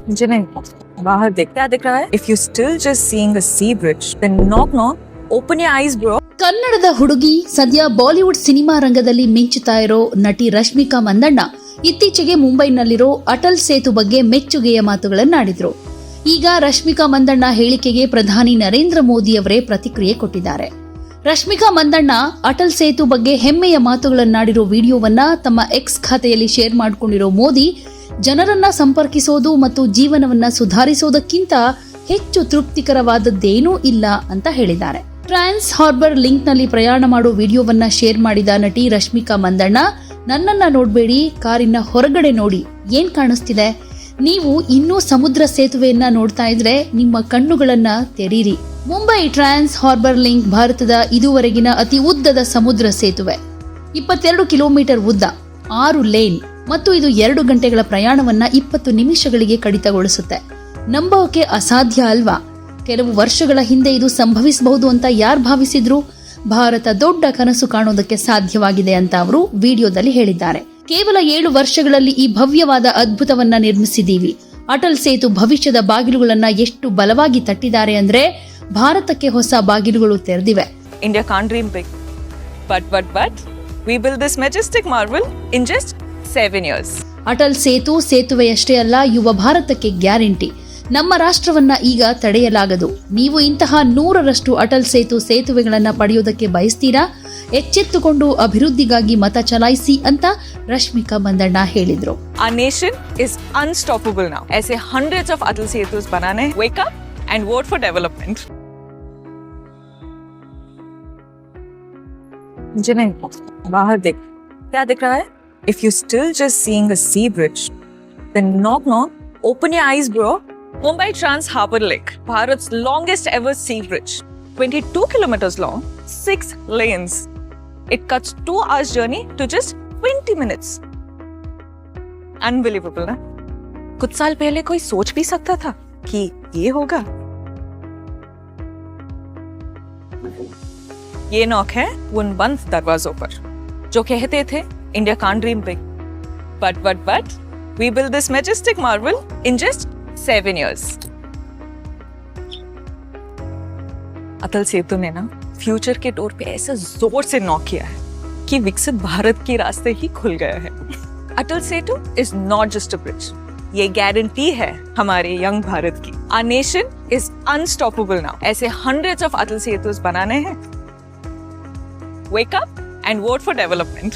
मुझे नहीं बाहर देख क्या दिख रहा है if you still just seeing a sea bridge then knock knock open your eyes bro ಕನ್ನಡದ ಹುಡುಗಿ ಸದ್ಯ ಬಾಲಿವುಡ್ ಸಿನಿಮಾ ರಂಗದಲ್ಲಿ ಮಿಂಚುತ್ತಾ ಇರೋ ನಟಿ ರಶ್ಮಿಕಾ ಮಂದಣ್ಣ ಇತ್ತೀಚೆಗೆ ಮುಂಬೈನಲ್ಲಿರೋ ಅಟಲ್ ಸೇತು ಬಗ್ಗೆ ಮೆಚ್ಚುಗೆಯ ಮಾತುಗಳನ್ನಾಡಿದ್ರು ಈಗ ರಶ್ಮಿಕಾ ಮಂದಣ್ಣ ಹೇಳಿಕೆಗೆ ಪ್ರಧಾನಿ ನರೇಂದ್ರ ಮೋದಿ ಅವರೇ ಪ್ರತಿಕ್ರಿಯೆ ಕೊಟ್ಟಿದ್ದಾರೆ ರಶ್ಮಿಕಾ ಮಂದಣ್ಣ ಅಟಲ್ ಸೇತು ಬಗ್ಗೆ ಹೆಮ್ಮೆಯ ಮಾತುಗಳನ್ನಾಡಿರೋ ವಿಡಿಯೋವನ್ನ ತಮ್ಮ ಎಕ್ಸ್ ಖಾತೆಯಲ್ಲಿ ಶೇರ್ ಮಾಡಿಕೊಂಡಿರೋ ಮೋದಿ ಜನರನ್ನ ಸಂಪರ್ಕಿಸೋದು ಮತ್ತು ಜೀವನವನ್ನ ಸುಧಾರಿಸೋದಕ್ಕಿಂತ ಹೆಚ್ಚು ತೃಪ್ತಿಕರವಾದದ್ದೇನೂ ಇಲ್ಲ ಅಂತ ಹೇಳಿದ್ದಾರೆ. ಟ್ರಾನ್ಸ್ ಹಾರ್ಬರ್ ಲಿಂಕ್ನಲ್ಲಿ ಪ್ರಯಾಣ ಮಾಡೋ ವಿಡಿಯೋವನ್ನ ಶೇರ್ ಮಾಡಿದ ನಟಿ ರಶ್ಮಿಕಾ ಮಂದಣ್ಣ, ನನ್ನನ್ನ ನೋಡಬೇಡಿ, ಕಾರಿನ ಹೊರಗಡೆ ನೋಡಿ, ಏನ್ ಕಾಣಿಸ್ತಿದೆ? ನೀವು ಇನ್ನೂ ಸಮುದ್ರ ಸೇತುವೆಯನ್ನ ನೋಡ್ತಾ ಇದ್ರೆ ನಿಮ್ಮ ಕಣ್ಣುಗಳನ್ನ ತೆರೀರಿ. ಮುಂಬೈ ಟ್ರಾನ್ಸ್ ಹಾರ್ಬರ್ ಲಿಂಕ್ ಭಾರತದ ಇದುವರೆಗಿನ ಅತಿ ಉದ್ದದ ಸಮುದ್ರ ಸೇತುವೆ. ಇಪ್ಪತ್ತೆರಡು ಕಿಲೋಮೀಟರ್ ಉದ್ದ, ಆರು ಲೇನ್. ಮತ್ತು ಇದು ಎರಡು ಗಂಟೆಗಳ ಪ್ರಯಾಣವನ್ನ ಇಪ್ಪತ್ತು ನಿಮಿಷಗಳಿಗೆ ಕಡಿತಗೊಳಿಸುತ್ತೆ. ನಂಬೋಕೆ ಅಸಾಧ್ಯ ಅಲ್ವಾ? ಕೆಲವು ವರ್ಷಗಳ ಹಿಂದೆ ಇದು ಸಂಭವಿಸಬಹುದು ಅಂತ ಯಾರು ಭಾವಿಸಿದ್ರು? ಭಾರತ ದೊಡ್ಡ ಕನಸು ಕಾಣೋದಕ್ಕೆ ಸಾಧ್ಯವಾಗಿದೆ ಅಂತ ಅವರು ವಿಡಿಯೋದಲ್ಲಿ ಹೇಳಿದ್ದಾರೆ. ಕೇವಲ ಏಳು ವರ್ಷಗಳಲ್ಲಿ ಈ ಭವ್ಯವಾದ ಅದ್ಭುತವನ್ನ ನಿರ್ಮಿಸಿದ್ದೀವಿ. ಅಟಲ್ ಸೇತು ಭವಿಷ್ಯದ ಬಾಗಿಲುಗಳನ್ನ ಎಷ್ಟು ಬಲವಾಗಿ ತಟ್ಟಿದ್ದಾರೆ ಅಂದ್ರೆ ಭಾರತಕ್ಕೆ ಹೊಸ ಬಾಗಿಲುಗಳು ತೆರೆದಿವೆ. India can dream but but but we built this majestic marvel in just seven years. Atal Setu ಸೇತುವೆಯಷ್ಟೇ ಅಲ್ಲ ಯುವ ಭಾರತಕ್ಕೆ ಗ್ಯಾರಂಟಿ ನಮ್ಮ ರಾಷ್ಟ್ರವನ್ನ ಈಗ ತಡೆಯಲಾಗದು ನೀವು ಇಂತಹ ನೂರರಷ್ಟು ಅಟಲ್ ಸೇತು ಸೇತುವೆಗಳನ್ನ ಪಡೆಯೋದಕ್ಕೆ ಬಯಸ್ತೀರಾ ಎಚ್ಚೆತ್ತುಕೊಂಡು ಅಭಿವೃದ್ಧಿಗಾಗಿ ಮತ ಚಲಾಯಿಸಿ ಅಂತ ರಶ್ಮಿಕಾ ಮಂದಣ್ಣ ಹೇಳಿದ್ರು Our nation is unstoppable now. ऐसे hundreds of Atal Setus बनाने wake up and vote for development. मुझे नहीं बाहर देख क्या दिख रहा है If you still just seeing a sea bridge then knock knock open your eyes bro Mumbai trans harbour link भारत's longest ever sea bridge. 22 kilometers long 6 lanes. It cuts 2 hours journey to just 20 minutes. Unbelievable ना कुछ साल पहले कोई सोच भी सकता था कि ये होगा। ये नॉक है उन बंद दरवाजों पर, जो कहते थे India can't dream big but but but we build this majestic marvel in just seven years Atal Setu ने ना फ्यूचर के डोर पे ऐसे ज़ोर से नॉक किया है कि विकसित भारत के रास्ते ही खुल गया है। Atal Setu is not just a bridge ये गारंटी है हमारे यंग भारत की। Our nation is unstoppable now ऐसे हंड्रेड्स ऑफ़ अटल सेतुस बनाने हैं। Wake up and vote for development